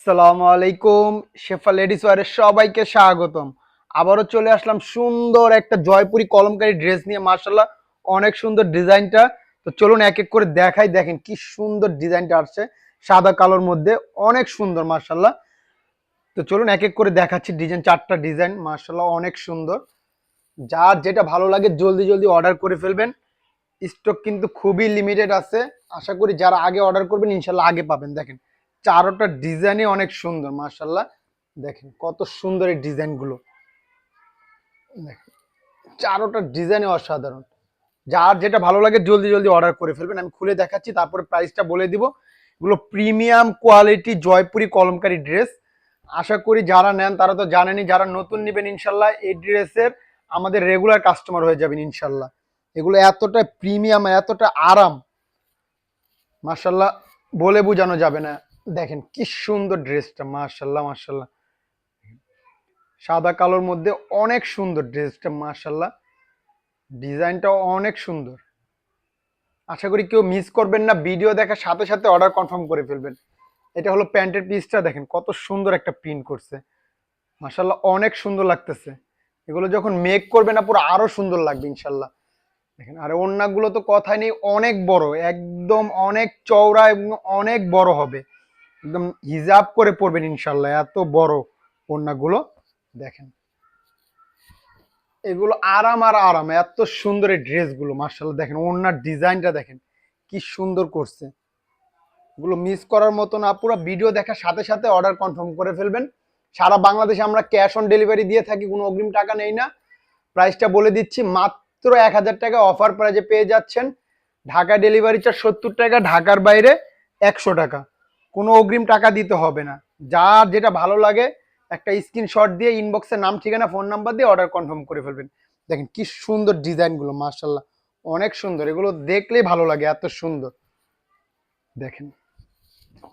আসসালামু আলাইকুম শেফা লেডিস ওয়ারের সবাইকে স্বাগতম। আবারও চলে আসলাম সুন্দর একটা জয়পুরি কলমকারী ড্রেস নিয়ে মার্শাল্লাহ অনেক সুন্দর ডিজাইনটা। তো চলুন এক এক করে দেখাই, দেখেন কি সুন্দর ডিজাইনটা আসছে, সাদা কালোর মধ্যে অনেক সুন্দর মার্শাল্লাহ তো চলুন এক এক করে দেখাচ্ছি ডিজাইন, চারটা ডিজাইন মার্শাল্লাহ অনেক সুন্দর। যার যেটা ভালো লাগে জলদি জলদি অর্ডার করে ফেলবেন। স্টক কিন্তু খুবই লিমিটেড আছে। আশা করি যারা আগে অর্ডার করবেন ইনশাল্লাহ আগে পাবেন, দেখেন। চারোটা ডিজাইনই অনেক সুন্দর মার্শাল্লাহ দেখেন কত সুন্দর এই ডিজাইনগুলো। দেখেন, চারোটা ডিজাইনই অসাধারণ। যার যেটা ভালো লাগে জলদি জলদি অর্ডার করে ফেলবেন, আমি খুলে দেখাচ্ছি, তারপরে প্রাইসটা বলে দিব। এগুলো premium quality Jaipuri Kalamkari dress. আশা করি যারা নেন, তারা তো জানেনই, যারা নতুন নেবেন ইনশাল্লাহ এই ড্রেসের আমাদের রেগুলার কাস্টমার হয়ে যাবেন ইনশাল্লাহ এগুলো এতটা প্রিমিয়াম, এতটা আরাম মার্শাল্লাহ বলে বোঝানো যাবে না। দেখেন কি সুন্দর ড্রেসটা মার্শাল্লাহ মার্শাল্লাহ সাদা কালোর মধ্যে অনেক সুন্দর ড্রেসটা মার্শাল্লাহ ডিজাইনটা অনেক সুন্দর। আশা করি কেউ মিস করবেন না, ভিডিও দেখার সাথে সাথে অর্ডার কনফার্ম করে ফেলবেন। এটা হলো প্যান্টের পিসটা, দেখেন কত সুন্দর একটা প্রিন্ট করছে। মার্শাল্লাহ অনেক সুন্দর লাগতেছে। এগুলো যখন মেক করবে না, পুরো আরও সুন্দর লাগবে ইনশাল্লাহ দেখেন, আর ওড়নাগুলো তো কথাই নেই, অনেক বড়, একদম অনেক চওড়া এবং অনেক বড় হবে। একদম হিজাব করে পড়বেন ইনশাল্লাহ এত বড় ওড়নাগুলো দেখেন। এগুলো আরাম আর আরাম, এত সুন্দর এই ড্রেসগুলো মার্শাল্লাহ দেখেন, ওড়নার ডিজাইনটা দেখেন, কি সুন্দর করছে। এগুলো মিস করার মতো না, পুরো ভিডিও দেখার সাথে সাথে অর্ডার কনফার্ম করে ফেলবেন। সারা বাংলাদেশে আমরা ক্যাশ অন ডেলিভারি দিয়ে থাকি, কোনো অগ্রিম টাকা নেই না। প্রাইসটা বলে দিচ্ছি, মাত্র এক হাজার টাকা অফার প্রাইজে পেয়ে যাচ্ছেন। ঢাকা ডেলিভারি সত্তর টাকা, ঢাকার বাইরে একশো টাকা। কোনো অগ্রিম টাকা দিতে হবে না। যার যেটা ভালো লাগে, একটা স্ক্রিনশট দিয়ে ইনবক্সে নাম, ঠিকানা ফোন নাম্বার দিয়ে অর্ডার কনফার্ম করে ফেলবেন। দেখেন কি সুন্দর ডিজাইনগুলো মার্শাল্লাহ অনেক সুন্দর। এগুলো দেখলেই ভালো লাগে, এত সুন্দর। দেখেন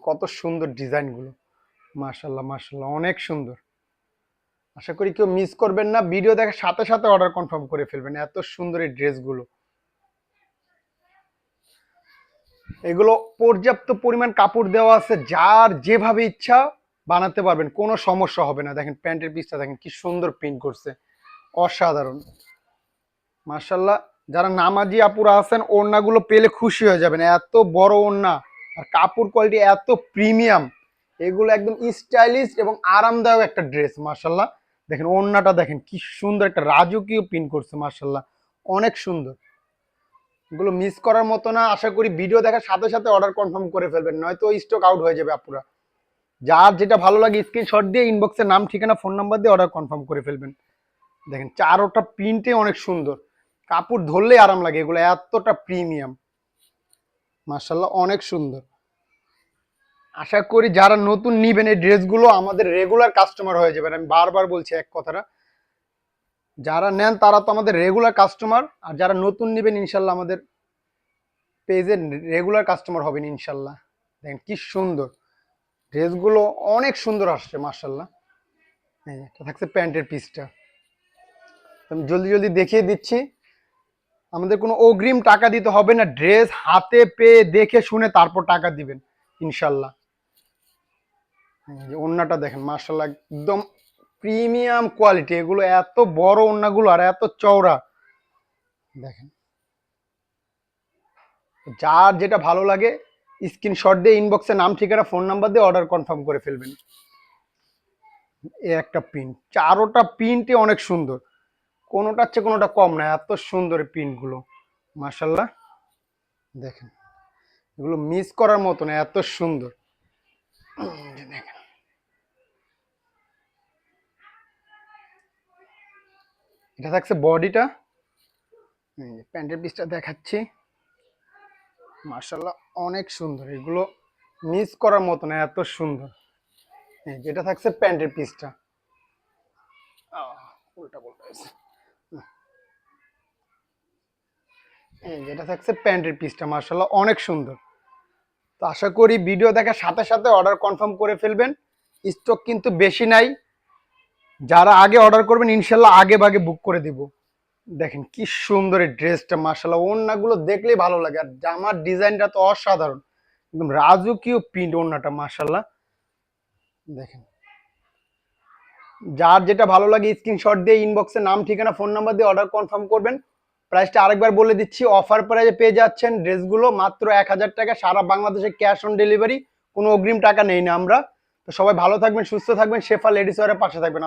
কত সুন্দর ডিজাইনগুলো মার্শাল্লাহ মার্শাল্লাহ অনেক সুন্দর। আশা করি কেউ মিস করবেন না। ভিডিও দেখার সাথে সাথে অর্ডার কনফার্ম করে ফেলবেন। এত সুন্দর এই ড্রেসগুলো এগুলো পর্যাপ্ত পরিমাণ কাপড় দেওয়া আছে, যার যেভাবে ইচ্ছা বানাতে পারবেন, কোনো সমস্যা হবে না। দেখেন, প্যান্টের পিসটা দেখেন, কি সুন্দর প্রিন্ট করছে। অসাধারণ। মার্শাল্লাহ যারা নামাজি আপুরা আছেন, ওড়নাগুলো পেলে খুশি হয়ে যাবেন। এত বড় ওড়না, আর কাপড় কোয়ালিটি এত প্রিমিয়াম এগুলো একদম স্টাইলিশ এবং আরামদায়ক একটা ড্রেস মার্শাল্লাহ দেখেন, ওড়নাটা দেখেন, কি সুন্দর একটা রাজকীয় প্রিন্ট করছে মার্শাল্লাহ অনেক সুন্দর। এগুলো মিস করার মতো না। আশা করি ভিডিও দেখার সাথে সাথে অর্ডার কনফার্ম করে ফেলবেন, নয়তো স্টক আউট হয়ে যাবে আপুরা। যার যেটা ভালো লাগে স্ক্রিনশট দিয়ে ইনবক্সে নাম, ঠিকানা ফোন নাম্বার দিয়ে অর্ডার কনফার্ম করে ফেলবেন। দেখেন, চারোটা প্রিন্টে অনেক সুন্দর। কাপড় ধরলেই আরাম লাগে, এগুলো এতটা প্রিমিয়াম মার্শাল্লাহ অনেক সুন্দর। আশা করি যারা নতুন নিবেন এই ড্রেসগুলো আমাদের রেগুলার কাস্টমার হয়ে যাবেন। আমি বারবার বলছি এক কথাটা যারা নেন তারা তো আমাদের রেগুলার কাস্টমার আর যারা নতুন নেবেন ইনশাল্লাহ আমাদের পেজের রেগুলার কাস্টমার হবেন ইনশাল্লাহ। দেখেন কি সুন্দর। ড্রেসগুলো অনেক সুন্দর আসছে মার্শাল্লাহ এটা থাকছে প্যান্টের পিসটা আমি জলদি জলদি দেখিয়ে দিচ্ছি। আমাদের কোনো অগ্রিম টাকা দিতে হবে না। ড্রেস হাতে পেয়ে দেখে শুনে তারপর টাকা দিবেন, ইনশাল্লাহ। ওড়নাটা দেখেন মার্শাল্লাহ একদম প্রিমিয়াম কোয়ালিটি, এগুলো এত বড় ওড়নাগুলো আর এত চওড়া। দেখেন। যার যেটা ভালো লাগে স্ক্রিনশট দিয়ে ইনবক্সে নাম, ঠিকানা ফোন নাম্বার দিয়ে অর্ডার কনফার্ম করে ফেলবেন। এ একটা প্রিন্ট চারোটা প্রিন্টই অনেক সুন্দর। কোনোটার চেয়ে কোনোটা কম না, এত সুন্দর প্রিন্টগুলো মার্শাল্লাহ দেখেন। এগুলো মিস করার মতো না, এত সুন্দর। দেখেন। এটা থাকছে বডিটা। প্যান্টের পিসটা দেখাচ্ছি। মার্শাল্লাহ অনেক সুন্দর। এগুলো মিস করার মতো না, এত সুন্দর। যেটা থাকছে প্যান্টের পিসটা উল্টা বলতে যেটা থাকছে প্যান্টের পিসটা মার্শাল্লাহ অনেক সুন্দর। তো আশা করি ভিডিও দেখার সাথে সাথে অর্ডার কনফার্ম করে ফেলবেন। স্টক কিন্তু বেশি নাই। যারা আগে অর্ডার করবেন, ইনশাল্লাহ আগে ভাগে বুক করে দিব। দেখেন কি সুন্দর এই ড্রেসটা মার্শাল্লাহ ওড়নাগুলো দেখলেই ভালো লাগে। আর জামার ডিজাইনটা তো অসাধারণ। একদম রাজকীয় প্রিন্ট ওড়নাটা মার্শাল্লাহ দেখেন। যার যেটা ভালো লাগে স্ক্রিনশট দিয়ে ইনবক্সে নাম, ঠিকানা ফোন নাম্বার দিয়ে অর্ডার কনফার্ম করবেন। প্রাইসটা আরেকবার বলে দিচ্ছি অফার প্রাইজে পেয়ে যাচ্ছেন ড্রেসগুলো মাত্র এক হাজার টাকা, সারা বাংলাদেশে ক্যাশ অন ডেলিভারি কোনো অগ্রিম টাকা নেই না আমরা। তো সবাই ভালো থাকবেন, সুস্থ থাকবেন, শেফা লেডিস ওয়ারের পাশে থাকবেন।